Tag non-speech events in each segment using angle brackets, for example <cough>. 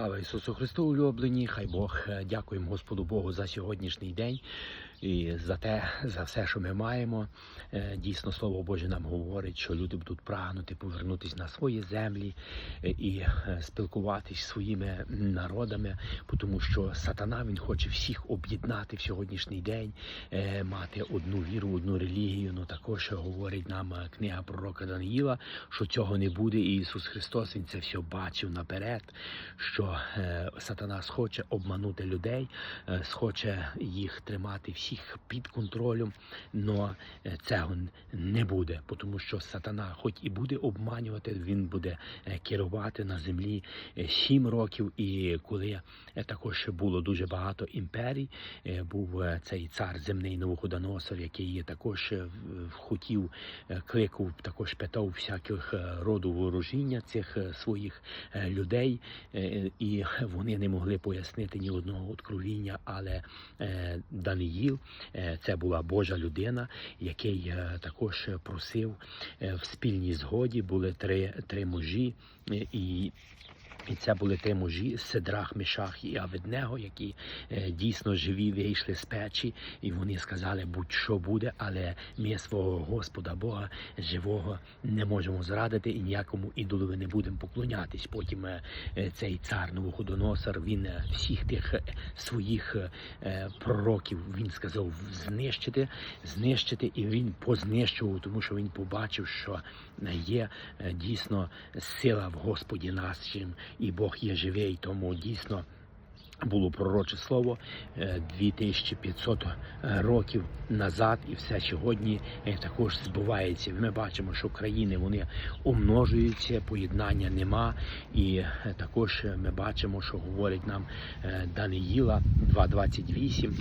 Слава Ісусу Христу, улюблені! Хай Бог е, дякуємо Господу Богу за сьогоднішній день і за те, за все, що ми маємо. Е, Дійсно, Слово Боже нам говорить, що люди будуть прагнути повернутися на свої землі е, і спілкуватись зі своїми народами, тому що сатана він хоче всіх об'єднати в сьогоднішній день, мати одну віру, одну релігію. Ну також говорить нам книга пророка Даниїла, що цього не буде. І Ісус Христос Він це все бачив наперед, що е, сатана схоче обманути людей, е, схоче їх тримати всіх під контролем, але цього не буде, тому що сатана, хоч і буде обманювати, він буде е, керувати на землі сім років. І коли також було дуже багато імперій, був цей цар земний Новоходоносор, який також хотів кликав, також питав всяких роду ворожіння цих своїх людей, і <laughs> вони не могли пояснити ні одного откровіння, але е, Даниїл, е, це була Божа людина, який е, також просив в спільній згоді були три, три мужі, і і це були три мужі Седрах, Мешах і Аведнего, які е, дійсно живі вийшли з печі, і вони сказали, будь-що буде, але ми свого Господа Бога живого не можемо зрадити і ніякому ідолові не будемо поклонятись. Потім е, е, цей цар Новоходоносор, він е, всіх тих е, своїх е, е, пророків він сказав знищити, знищити, і він познищував, тому що він побачив, що є е, дійсно сила в Господі нашим, і Бог є живий, тому дійсно. Було пророче слово е, 2500 років назад, і все сьогодні е, також збувається. Ми бачимо, що країни вони умножуються, поєднання нема. І е, також ми бачимо, що говорить нам е, Даниїла 2.28.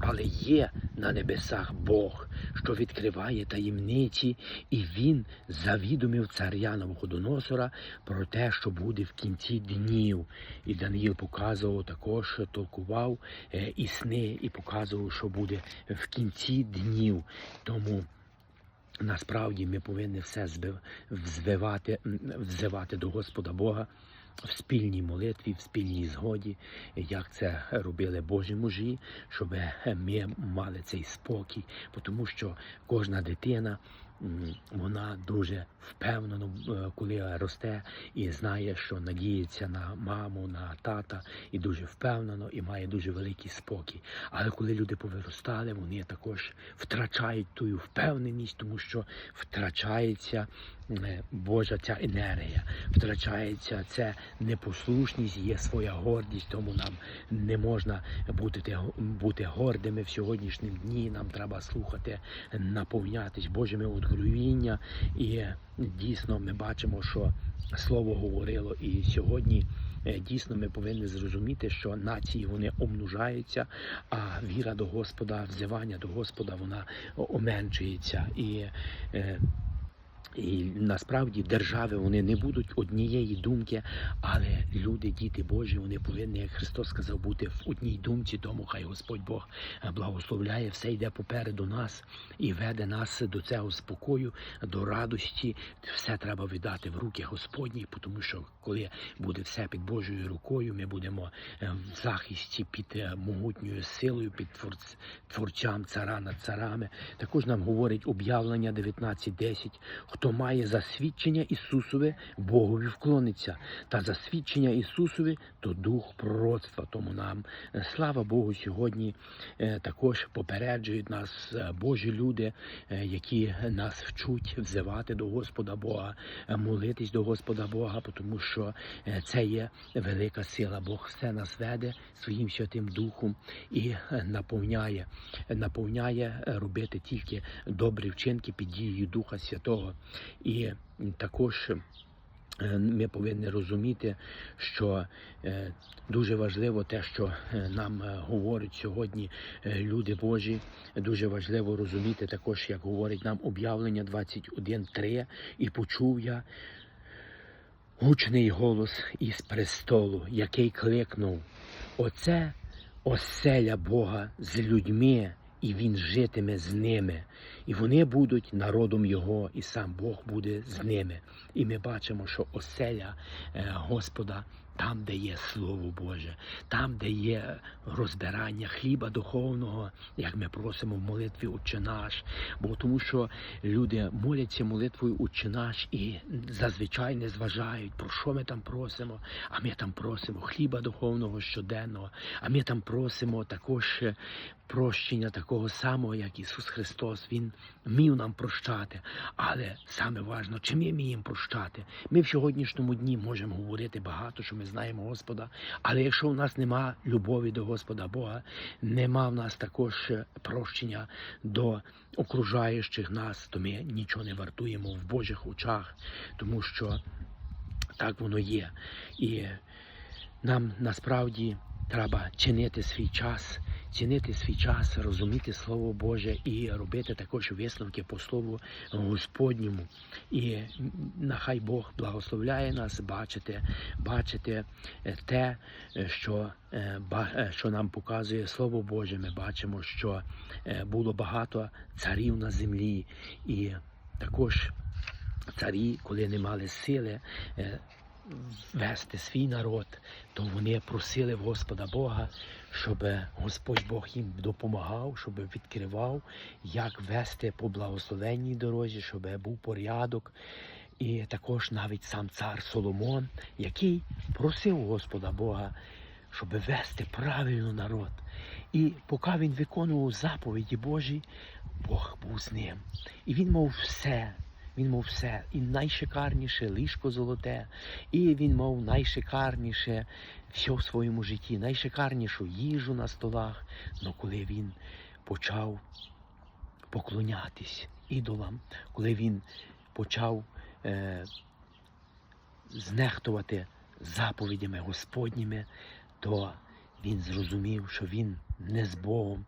Але є на небесах Бог, що відкриває таємниці, і він завідомив царя Навуходоносора про те, що буде в кінці днів. І Даниїл показував також, толкував е, і сни, і показував, що буде в кінці днів. Тому насправді ми повинні все взвивати, взивати до Господа Бога. В спільній молитві, в спільній згоді, як це робили Божі мужі, щоб ми мали цей спокій, тому що кожна дитина вона дуже впевнено, е, коли росте і знає, що надіється на маму, на тата, і дуже впевнено, і має дуже великий спокій. Але коли люди повиростали, вони також втрачають ту впевненість, тому що втрачається Божа ця енергія, втрачається ця непослушність, є своя гордість, тому нам не можна бути, бути гордими в сьогоднішнім дні. Нам треба слухати, наповнятись Божими откровіння. І дійсно ми бачимо, що слово говорило, і сьогодні. е, Дійсно, ми повинні зрозуміти, що нації вони умножаються, а віра до Господа, взивання до Господа, вона оменшується. І е, і насправді держави вони не будуть однієї думки, але люди, діти Божі, вони повинні, як Христос сказав, бути в одній думці. Тому хай Господь Бог е, благословляє, все йде попереду нас і веде нас до цього спокою, до радості. Все треба віддати в руки Господні, тому що коли буде все під Божою рукою, ми будемо е, в захисті під е, могутньою силою, під творц- творцям цара над царами. Також нам говорить об'явлення 19.10. Хто має засвідчення Ісусове, Богові вклониться, та засвідчення Ісусове то дух пророцтва. Тому нам е, слава Богу, сьогодні е, також попереджують нас е, Божі люди, які нас вчуть взивати до Господа Бога, молитись до Господа Бога, тому що це є велика сила. Бог все нас веде своїм святим духом і наповняє, наповняє робити тільки добрі вчинки під дією Духа Святого. І також е, ми повинні розуміти, що е, дуже важливо те, що е, нам говорять сьогодні люди Божі. Дуже важливо розуміти також, як говорить нам об'явлення 21.3. І почув я гучний голос із престолу, який кликнув: Оце оселя Бога з людьми, і він житиме з ними, і вони будуть народом Його, і сам Бог буде з ними. І ми бачимо, що оселя е, Господа там, де є Слово Боже, там, де є розбирання хліба духовного, як ми просимо в молитві Отче наш. Бо тому що люди моляться молитвою Отче наш і зазвичай не зважають, про що ми там просимо. А ми там просимо хліба духовного щоденного, а ми там просимо також прощення такого самого, як Ісус Христос. Він вмів нам прощати. Але саме важно, чи ми вміємо прощати. Ми в сьогоднішньому дні можемо говорити багато, що ми знаємо Господа. Але якщо у нас нема любові до Господа Бога, нема в нас також е, прощення до окружаючих нас, то ми нічого не вартуємо в Божих очах, тому що так воно є. І нам насправді треба чинити свій час, цінити свій час, розуміти Слово Боже і робити також висновки по Слову Господньому. І нехай Бог благословляє нас бачити, бачити е, те, е, що, е, що нам показує Слово Боже. Ми бачимо, що було багато царів на землі, і також царі, коли не мали сили вести свій народ, то вони просили в Господа Бога, щоб Господь Бог їм допомагав, щоб відкривав, як вести по благословенній дорозі, щоб був порядок. І також навіть сам цар Соломон, який просив Господа Бога, щоб вести правильно народ. І поки він виконував заповіді Божі, Бог був з ним. І він мав все. Він мав все. І найшикарніше ліжко золоте, і він мав найшикарніше все в своєму житті, найшикарнішу їжу на столах. Но коли він почав поклонятись ідолам, коли він почав е, знехтувати заповідями Господніми, то він зрозумів, що він не з Богом.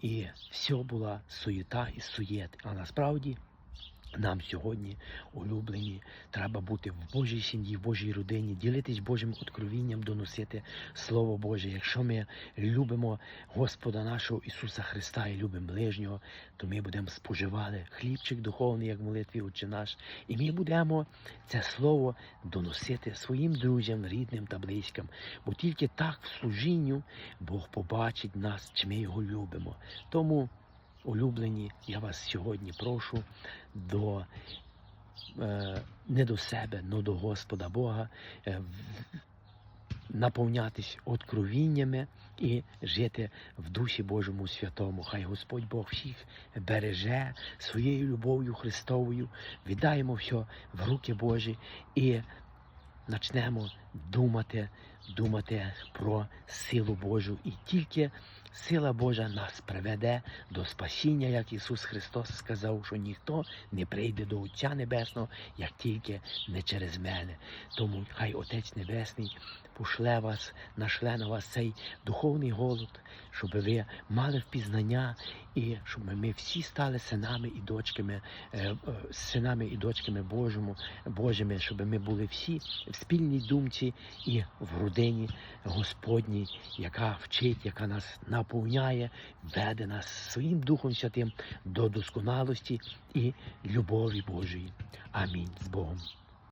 І все була суєта і суєт. А насправді нам сьогодні, улюблені, треба бути в Божій сім'ї, в Божій родині, ділитись Божим откровінням, доносити Слово Боже. Якщо ми любимо Господа нашого Ісуса Христа і любимо ближнього, то ми будемо споживати хлібчик духовний, як молитві Отче наш, і ми будемо це слово доносити своїм друзям, рідним та близьким. Бо тільки так в служінню Бог побачить нас, чи ми його любимо. Тому улюблені, я вас сьогодні прошу до е, не до себе, но до Господа Бога. е, Наповнятись откровіннями і жити в Дусі Божому Святому. Хай Господь Бог всіх береже своєю любов'ю Христовою, віддаємо все в руки Божі і почнемо думати, думати про силу Божу. І тільки сила Божа нас приведе до спасіння, як Ісус Христос сказав, що ніхто не прийде до Отця Небесного, як тільки не через мене. Тому хай Отець Небесний пошле вас, нашле на вас цей духовний голод, щоб ви мали впізнання і щоб ми всі стали синами і дочками, е, е, синами і дочками Божому, Божими, щоб ми були всі в спільній думці і в родині Господній, яка вчить, яка нас наповняє, веде нас своїм Духом Святим до досконалості і любові Божої. Амінь. З Богом.